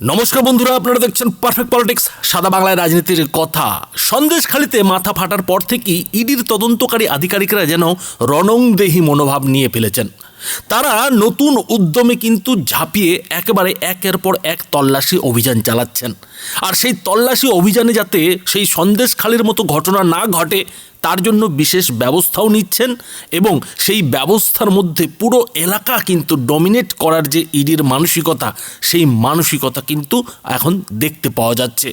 নমস্কার বন্ধুরা, আপনারা দেখছেন পারফেক্ট পলিটিক্স সাদা বাংলায় রাজনীতির কথা। সন্দেশখালিতে মাথা ফাটার পর থেকেই ইডির তদন্তকারী আধিকারিকরা যেন রণংদেহী মনোভাব নিয়ে ফেলেছেন। তারা নতুন উদ্যমে কিন্তু ঝাঁপিয়ে একেবারে একের পর এক তল্লাশি অভিযান চালাচ্ছেন। আর সেই তল্লাশি অভিযানে যাতে সেই সন্দেশখালির মতো ঘটনা না ঘটে তার জন্য বিশেষ ব্যবস্থাও নিচ্ছেন এবং সেই ব্যবস্থার মধ্যে পুরো এলাকা কিন্তু ডমিনেট করার যে ইডির মানসিকতা, সেই মানসিকতা কিন্তু এখন দেখতে পাওয়া যাচ্ছে।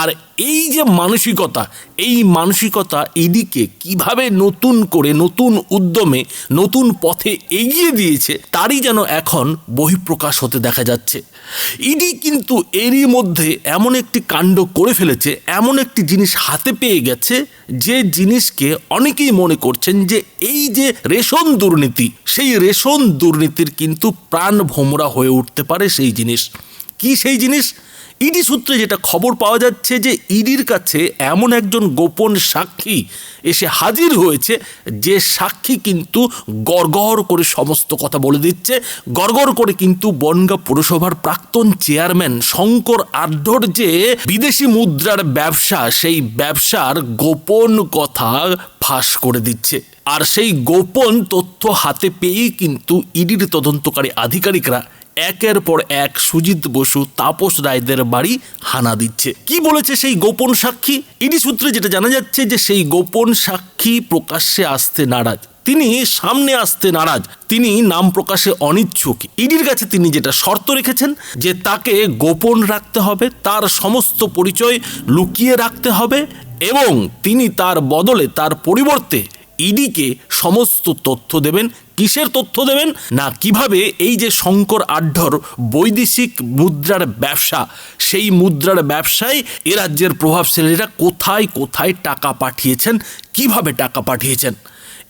আর এই যে মানসিকতা, এই মানসিকতা ইডিকে কীভাবে নতুন করে, নতুন উদ্যমে, নতুন পথে এগিয়ে দিয়েছে, তারই যেন এখন বহিঃপ্রকাশ হতে দেখা যাচ্ছে। ইডি কিন্তু এরই মধ্যে এমন একটি কাণ্ড করে ফেলেছে, এমন একটি জিনিস হাতে পেয়ে গেছে, যে জিনিসকে অনেকেই মনে করছেন যে এই যে রেশন দুর্নীতি, সেই রেশন দুর্নীতির কিন্তু প্রাণ ভোমরা হয়ে উঠতে পারে সেই জিনিস। কি সেই জিনিস? ইডি সূত্রে যেটা খবর পাওয়া যাচ্ছে যে ইডির কাছে এমন একজন গোপন সাক্ষী এসে হাজির হয়েছে, যে সাক্ষী কিন্তু গড়গড় করে সমস্ত কথা বলে দিচ্ছে। গড়গড় করে কিন্তু বনগা পুরসভার প্রাক্তন চেয়ারম্যান শঙ্কর আড্ডর যে বিদেশি মুদ্রার ব্যবসা, সেই ব্যবসার গোপন কথা ফাঁস করে দিচ্ছে। আর সেই গোপন তথ্য হাতে পেয়েই কিন্তু ইডির তদন্তকারী আধিকারিকরা একের পর এক সুজিত বসু তাপস রায়দের বাড়ি হানা দিচ্ছে। কি বলেছে সেই গোপন সাক্ষী? ইডি সূত্রে যেটা জানা যাচ্ছে যে সেই গোপন সাক্ষী প্রকাশ্যে আসতে নারাজ। তিনি সামনে আসতে নারাজ। তিনি নাম প্রকাশে অনিচ্ছুক। ইডির কাছে তিনি যেটা শর্ত রেখেছেন যে তাকে গোপন রাখতে হবে, তার সমস্ত পরিচয় লুকিয়ে রাখতে হবে এবং তিনি তার বদলে তার পরিবর্তে ইডিকে সমস্ত তথ্য দেবেন, কিসের তথ্য দেবেন, না কীভাবে এই যে শঙ্কর আঢ্যর বৈদেশিক মুদ্রার ব্যবসা, সেই মুদ্রার ব্যবসায় এ রাজ্যের প্রভাবশালীরা কোথায় কোথায় টাকা পাঠিয়েছেন, কীভাবে টাকা পাঠিয়েছেন?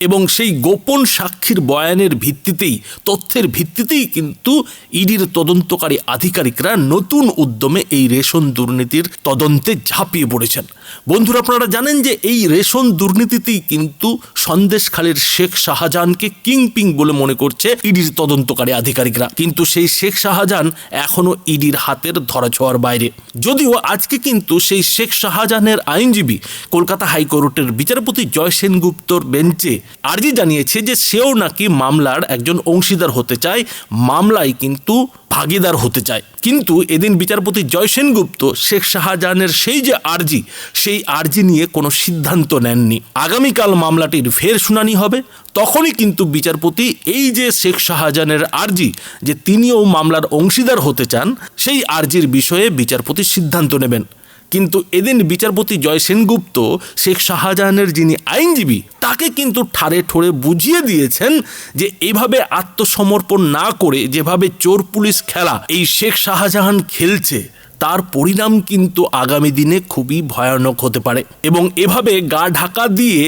এবং সেই গোপন সাক্ষীর বয়ানের ভিত্তিতেই, তথ্যের ভিত্তিতেই কিন্তু ইডির তদন্তকারী আধিকারিকরা নতুন উদ্যমে এই রেশন দুর্নীতির তদন্তে ঝাঁপিয়ে পড়েছেন। বন্ধুরা, আপনারা জানেন যে এই রেশন দুর্নীতিতেই কিন্তু সন্দেশখালীর শেখ শাহজাহানকে কিংপিং বলে মনে করছে ইডির তদন্তকারী আধিকারিকরা। কিন্তু সেই শেখ শাহজাহান এখনও ইডির হাতের ধরাছোঁয়ার বাইরে। যদিও আজকে কিন্তু সেই শেখ শাহজাহানের আইনজীবী কলকাতা হাইকোর্টের বিচারপতি জয় সেনগুপ্তর বেঞ্চে আর্জি জানিয়েছে যে সেও নাকি মামলার একজন অংশীদার হতে চায়। মামলায় কিন্তু ভাগিদার হতে চায়। কিন্তু এদিন বিচারপতি জয়সেনগুপ্ত শেখ শাহজাহানের সেই যে আর্জি, সেই আর্জি নিয়ে কোনো সিদ্ধান্ত নেননি। আগামীকাল মামলাটির ফের শুনানি হবে। তখনই কিন্তু বিচারপতি এই যে শেখ শাহজাহানের আর্জি, যে তিনিও মামলার অংশীদার হতে চান, সেই আর্জির বিষয়ে বিচারপতি সিদ্ধান্ত নেবেন। কিন্তু এদিন বিচারপতি জয় সেনগুপ্ত শেখ শাহজাহানের যিনি আইনজীবী, তাকে কিন্তু ঠারে ঠোরে বুঝিয়ে দিয়েছেন যে এভাবে আত্মসমর্পণ না করে যেভাবে চোর পুলিশ খেলা, এই শেখ শাহজাহান খেলছে, তার পরিণাম কিন্তু আগামী দিনে খুবই ভয়ানক হতে পারে। এবং এভাবে গা ঢাকা দিয়ে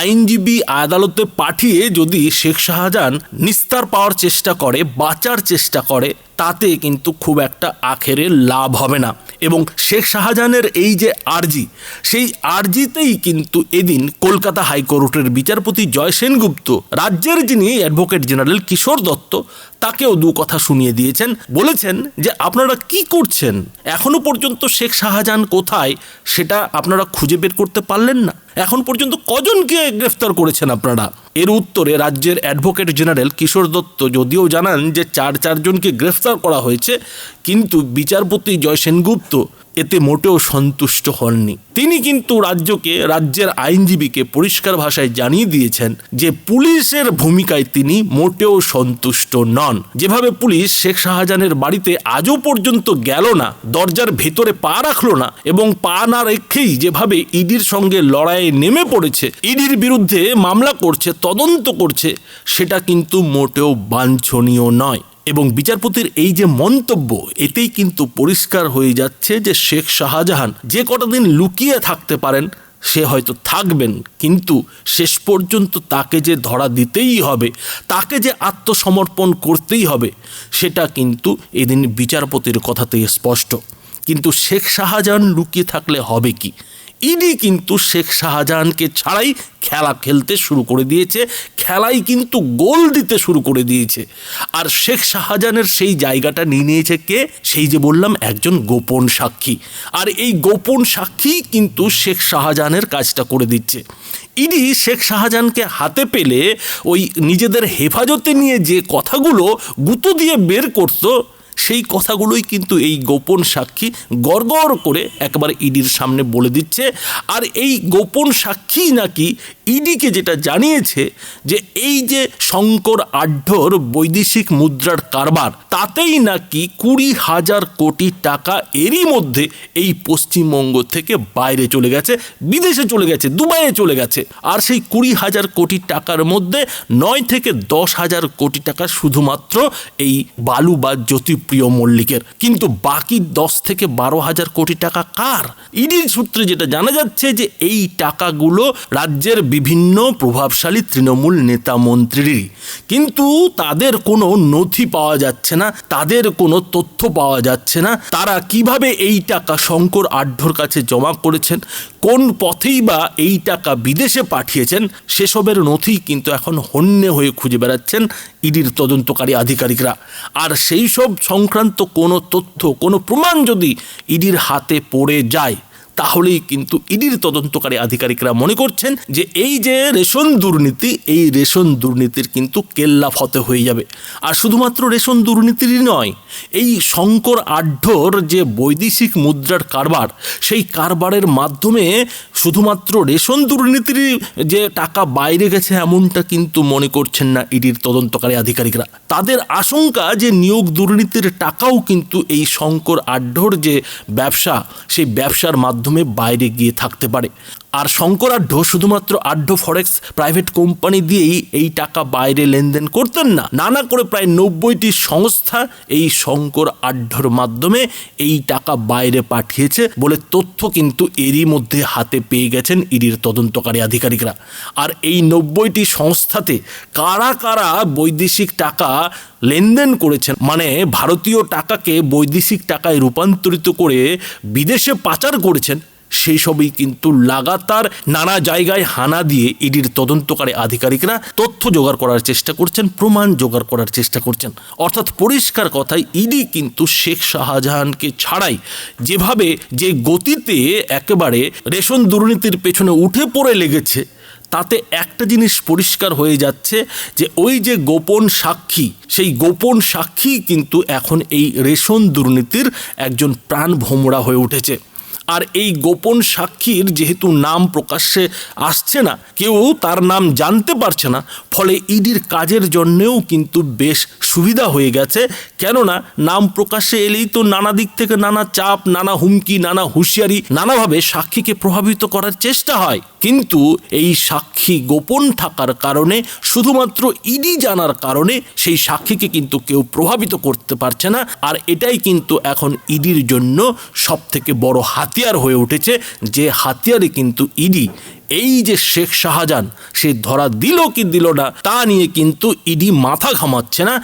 আইনজীবী আদালতে পাঠিয়ে যদি শেখ শাহজাহান নিস্তার পাওয়ার চেষ্টা করে, বাঁচার চেষ্টা করে তাতে কিন্তু খুব একটা আখেরে লাভ হবে না। এবং শেখ শাহজাহানের এই যে আর্জি, সেই আর্জিতেই কিন্তু এদিন কলকাতা হাইকোর্টের বিচারপতি জয় সেনগুপ্ত, রাজ্যের যিনি অ্যাডভোকেট জেনারেল কিশোর দত্ত, তাকেও দু কথা শুনিয়ে দিয়েছেন। বলেছেন যে, আপনারা কি করছেন? এখনও পর্যন্ত শেখ শাহজাহান কোথায়? সেটা আপনারা খুঁজে বের করতে পারলেন না। এখন পর্যন্ত কজনকে গ্রেফতার করেছেন আপনারা? এর উত্তরে রাজ্যের অ্যাডভোকেট জেনারেল কিশোর দত্ত যদিও জানান যে চার চারজনকে গ্রেফতার করা হয়েছে, কিন্তু বিচারপতি জয় সেনগুপ্ত এতে মোটেও সন্তুষ্ট হননি। তিনি কিন্তু রাজ্যকে, রাজ্যের আইনজীবীকে পরিষ্কার ভাষায় জানিয়ে দিয়েছেন যে পুলিশের ভূমিকায় তিনি মোটেও সন্তুষ্ট নন। যেভাবে পুলিশ শেখ শাহজাহানের বাড়িতে আজও পর্যন্ত গেল না, দরজার ভেতরে পা রাখল না এবং পা না রেখেই যেভাবে ইডির সঙ্গে লড়াইয়ে নেমে পড়েছে, ইডির বিরুদ্ধে মামলা করছে, তদন্ত করছে, সেটা কিন্তু মোটেও বাঞ্ছনীয় নয়। এবং বিচারপতির এই যে মন্তব্য, এতেই কিন্তু পরিষ্কার হয়ে যাচ্ছে যে শেখ শাহজাহান যে কটা দিন লুকিয়ে থাকতে পারেন, সে হয়তো থাকবেন, কিন্তু শেষ পর্যন্ত তাকে যে ধরা দিতেই হবে, তাকে যে আত্মসমর্পণ করতেই হবে, সেটা কিন্তু এদিন বিচারপতির কথাতেই স্পষ্ট। কিন্তু শেখ শাহজাহান লুকিয়ে থাকলে হবে কি? ইডি কিন্তু শেখ শাহজাহানকে ছাড়াই খেলা খেলতে শুরু করে দিয়েছে, খেলাই কিন্তু গোল দিতে শুরু করে দিয়েছে। আর শেখ শাহজাহানের সেই জায়গাটা নিয়ে নিয়েছে কে? সেই যে বললাম, একজন গোপন সাক্ষী। আর এই গোপন সাক্ষী কিন্তু শেখ শাহজাহানের কাজটা করে দিচ্ছে। ইডি শেখ শাহজাহানকে হাতে পেলে ওই নিজেদের হেফাজতে নিয়ে যে কথাগুলো গুঁতো দিয়ে বের করতো সেই কথাগুলোই কিন্তু এই গোপন সাক্ষী গড়গড় করে একবার ইডির সামনে বলে দিচ্ছে। আর এই গোপন সাক্ষী নাকি ইডিকে যেটা জানিয়েছে যে এই যে শঙ্কর আঢ্যর বৈদেশিক মুদ্রার কারবার, তাতেই নাকি কুড়ি হাজার কোটি টাকা এরই মধ্যে এই পশ্চিমবঙ্গ থেকে বাইরে চলে গেছে, বিদেশে চলে গেছে, দুবাইয়ে চলে গেছে। আর সেই কুড়ি হাজার কোটি টাকার মধ্যে নয় থেকে দশ হাজার কোটি টাকা শুধুমাত্র এই বালু বা জ্যোতিপ্রিয় মল্লিকের। কিন্তু বাকি দশ থেকে বারো হাজার কোটি টাকা কার? ইডির সূত্রে যেটা জানা যাচ্ছে যে এই টাকাগুলো রাজ্যের বিভিন্ন প্রভাবশালী তৃণমূল নেতা মন্ত্রীরই কিন্তু তাদের কোনো নথি পাওয়া যাচ্ছে না, তাদের কোনো তথ্য পাওয়া যাচ্ছে না। তারা কীভাবে এই টাকা শঙ্কর আঢ্যর কাছে জমা করেছেন, কোন পথেই বা এই টাকা বিদেশে পাঠিয়েছেন, সেসবের নথি কিন্তু এখন হন্যে হয়ে খুঁজে বেড়াচ্ছেন ইডির তদন্তকারী আধিকারিকরা। আর সেই সব সংক্রান্ত কোনো তথ্য, কোনো প্রমাণ যদি ইডির হাতে পড়ে যায় তাহলেই কিন্তু ইডির তদন্তকারী আধিকারিকরা মনে করছেন যে এই যে রেশন দুর্নীতি, এই রেশন দুর্নীতির কিন্তু কেল্লা ফতে হয়ে যাবে। আর শুধুমাত্র রেশন দুর্নীতিরই নয়, এই শঙ্কর আঢ্যর যে বৈদেশিক মুদ্রার কারবার, সেই কারবারের মাধ্যমে শুধুমাত্র রেশন দুর্নীতির যে টাকা বাইরে গেছে এমনটা কিন্তু মনে করছেন না ইডির তদন্তকারী আধিকারিকরা। তাদের আশঙ্কা যে নিয়োগ দুর্নীতির টাকাও কিন্তু এই শঙ্কর আঢ্যর যে ব্যবসা, সেই ব্যবসার মাধ্যমে বাইরে গিয়ে থাকতে পারে। আর শঙ্কর আঢ্য শুধুমাত্র আঢ্য ফরেক্স প্রাইভেট কোম্পানি দিয়েই এই টাকা বাইরে লেনদেন করতেন না। নানা করে প্রায় নব্বইটি সংস্থা এই শঙ্কর আঢ্যর মাধ্যমে এই টাকা বাইরে পাঠিয়েছে বলে তথ্য কিন্তু এরই মধ্যে হাতে পেয়ে গেছেন ইডির তদন্তকারী আধিকারিকরা। আর এই নব্বইটি সংস্থাতে কারা কারা বৈদেশিক টাকা লেনদেন করেছেন মানে ভারতীয় টাকাকে বৈদেশিক টাকায় রূপান্তরিত করে বিদেশে পাচার করেছেন সেই সবই কিন্তু লাগাতার নানা জায়গায় হানা দিয়ে ইডির তদন্তকারী আধিকারিকরা তথ্য জোগাড় করার চেষ্টা করছেন, প্রমাণ জোগাড় করার চেষ্টা করছেন। অর্থাৎ পরিষ্কার কথায় ইডি কিন্তু শেখ শাহজাহানকে ছাড়াই যেভাবে যে গতিতে একেবারে রেশন দুর্নীতির পেছনে উঠে পড়ে লেগেছে, তাতে একটা জিনিস পরিষ্কার হয়ে যাচ্ছে যে ওই যে গোপন সাক্ষী, সেই গোপন সাক্ষী কিন্তু এখন এই রেশন দুর্নীতির একজন প্রাণ ভোমরা হয়ে উঠেছে। আর এই গোপন সাক্ষীর যেহেতু নাম প্রকাশ্যে আসছে না, কেউ তার নাম জানতে পারছে না, ফলে ইডির কাজের জন্যেও কিন্তু বেশ সুবিধা হয়ে গেছে। কেননা, নাম প্রকাশ্যে এলেই তো নানা দিক থেকে নানা চাপ, নানা হুমকি, নানা হুঁশিয়ারি, নানাভাবে সাক্ষীকে প্রভাবিত করার চেষ্টা হয়। কিন্তু এই সাক্ষী গোপন থাকার কারণে, শুধুমাত্র ইডি জানার কারণে সেই সাক্ষীকে কিন্তু কেউ প্রভাবিত করতে পারছে না। আর এটাই কিন্তু এখন ইডির জন্য সব থেকে বড় হাতিয়ার হয়ে উঠেছে যে হাতিয়ারে কিন্তু ইডি। এই যে শেখ শাহজাহান, সে ধরা দিল কি দিল না, তা নিয়ে কিন্তু ইডি মাথা ঘামাচ্ছে না।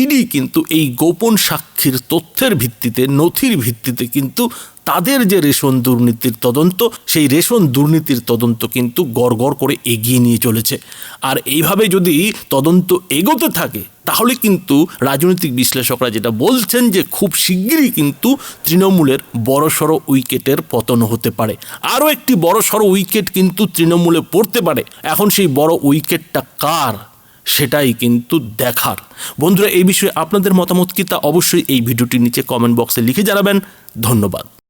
ইডি কিন্তু এই গোপন সাক্ষীর তথ্যের ভিত্তিতে, নথির ভিত্তিতে কিন্তু তাদের যে রেশন দুর্নীতির তদন্ত, সেই রেশন দুর্নীতির তদন্ত কিন্তু গড় করে এগিয়ে নিয়ে চলেছে। আর এইভাবে যদি তদন্ত এগোতে থাকে, তাহলে কিন্তু রাজনৈতিক বিশ্লেষকরা যেটা বলছেন যে খুব শিগগিরই কিন্তু তৃণমূলের বড়সড় উইকেটের পতন হতে পারে। আরও একটি বড়সড় উইকেট কিন্তু তৃণমূলে পড়তে পারে। এখন সেই বড় উইকেটটা কার, সেটাই কিন্তু দেখার। বন্ধুরা, এই বিষয়ে আপনাদের মতামত কি তা অবশ্যই এই ভিডিওটির নিচে কমেন্ট বক্সে লিখে জানাবেন। ধন্যবাদ।